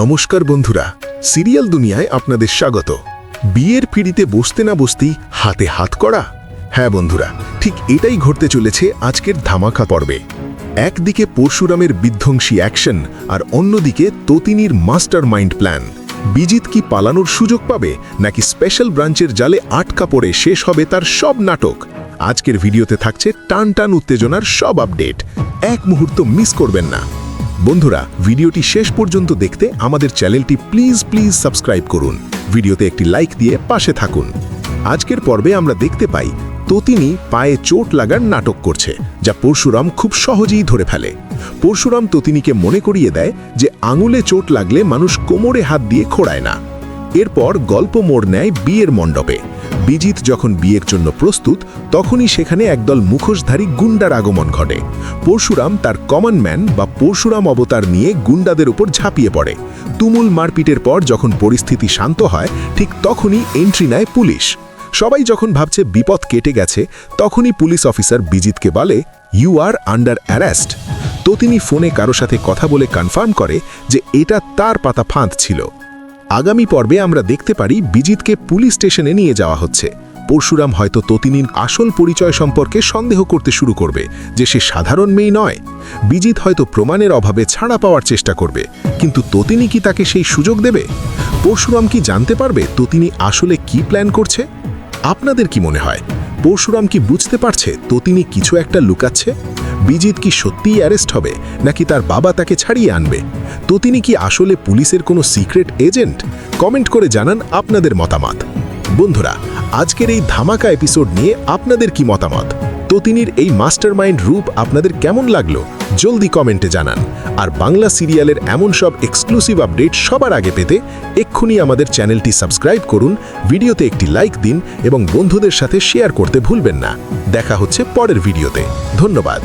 নমস্কার বন্ধুরা, সিরিয়াল দুনিয়ায় আপনাদের স্বাগত। বিয়ের পিড়িতে বসতে না বসতেই হাতে হাত করা? হ্যাঁ বন্ধুরা, ঠিক এটাই ঘটতে চলেছে আজকের ধামাকা পর্বে। একদিকে পরশুরামের বিধ্বংসী অ্যাকশন আর অন্যদিকে ততিনীর মাস্টার মাইন্ড প্ল্যান। বিজিত কি পালানোর সুযোগ পাবে, নাকি স্পেশাল ব্রাঞ্চের জালে আটকা পড়ে শেষ হবে তার সব নাটক? আজকের ভিডিওতে থাকছে টান টান উত্তেজনার সব আপডেট। এক মুহূর্ত মিস করবেন না। বন্ধুরা, ভিডিওটি শেষ পর্যন্ত দেখতে আমাদের চ্যানেলটি প্লিজ প্লিজ সাবস্ক্রাইব করুন। ভিডিওতে একটি লাইক দিয়ে পাশে থাকুন। আজকের পর্বে আমরা দেখতে পাই তিনি পায়ে চোট লাগার নাটক করছে, যা পরশুরাম খুব সহজেই ধরে ফেলে। পরশুরাম ততিনীকে মনে করিয়ে দেয় যে আঙুলে চোট লাগলে মানুষ কোমরে হাত দিয়ে খোড়ায় না। এরপর গল্প মোড় নেয় বিয়ের মণ্ডপে। বিজিত যখন বিয়ের জন্য প্রস্তুত, তখনই সেখানে একদল মুখোশধারী গুন্ডার আগমন ঘটে। পরশুরাম তার কমন ম্যান বা পরশুরাম অবতার নিয়ে গুন্ডাদের উপর ঝাঁপিয়ে পড়ে। তুমুল মারপিটের পর যখন পরিস্থিতি শান্ত হয়, ঠিক তখনই এন্ট্রি নেয় পুলিশ। সবাই যখন ভাবছে বিপদ কেটে গেছে, তখনই পুলিশ অফিসার বিজিতকে বলে ইউ আর আন্ডার অ্যারেস্ট তো তিনি ফোনে কারও সাথে কথা বলে কনফার্ম করে যে এটা তার পাতা ফাঁদ ছিল। আগামী পর্বে আমরা দেখতে পারি বিজিতকে পুলিশ স্টেশনে নিয়ে যাওয়া হচ্ছে। পরশুরাম হয়তো ততিনীর আসল পরিচয় সম্পর্কে সন্দেহ করতে শুরু করবে, যে সে সাধারণ মেয়ে নয়। বিজিত হয়তো প্রমাণের অভাবে ছাড়া পাওয়ার চেষ্টা করবে, কিন্তু ততিনী কি তাকে সেই সুযোগ দেবে? পরশুরাম কি জানতে পারবে ততিনী আসলে কি প্ল্যান করছে? আপনাদের কি মনে হয়? পরশুরাম কি বুঝতে পারছে ততিনী কিছু একটা লুকাচ্ছে? বিজিত কি সত্যিই অ্যারেস্ট হবে, নাকি তার বাবা তাকে ছাড়িয়ে আনবে? তো তিনি কি আসলে পুলিশের কোনো সিক্রেট এজেন্ট? কমেন্ট করে জানান আপনাদের মতামত। বন্ধুরা, আজকের এই ধামাকা এপিসোড নিয়ে আপনাদের কি মতামত? ততিনীর এই মাস্টারমাইন্ড রূপ আপনাদের কেমন লাগল? জলদি কমেন্টে জানান। আর বাংলা সিরিয়ালের এমন সব এক্সক্লুসিভ আপডেট সবার আগে পেতে এক্ষুনি আমাদের চ্যানেলটি সাবস্ক্রাইব করুন, ভিডিওতে একটি লাইক দিন এবং বন্ধুদের সাথে শেয়ার করতে ভুলবেন না। দেখা হচ্ছে পরের ভিডিওতে। ধন্যবাদ।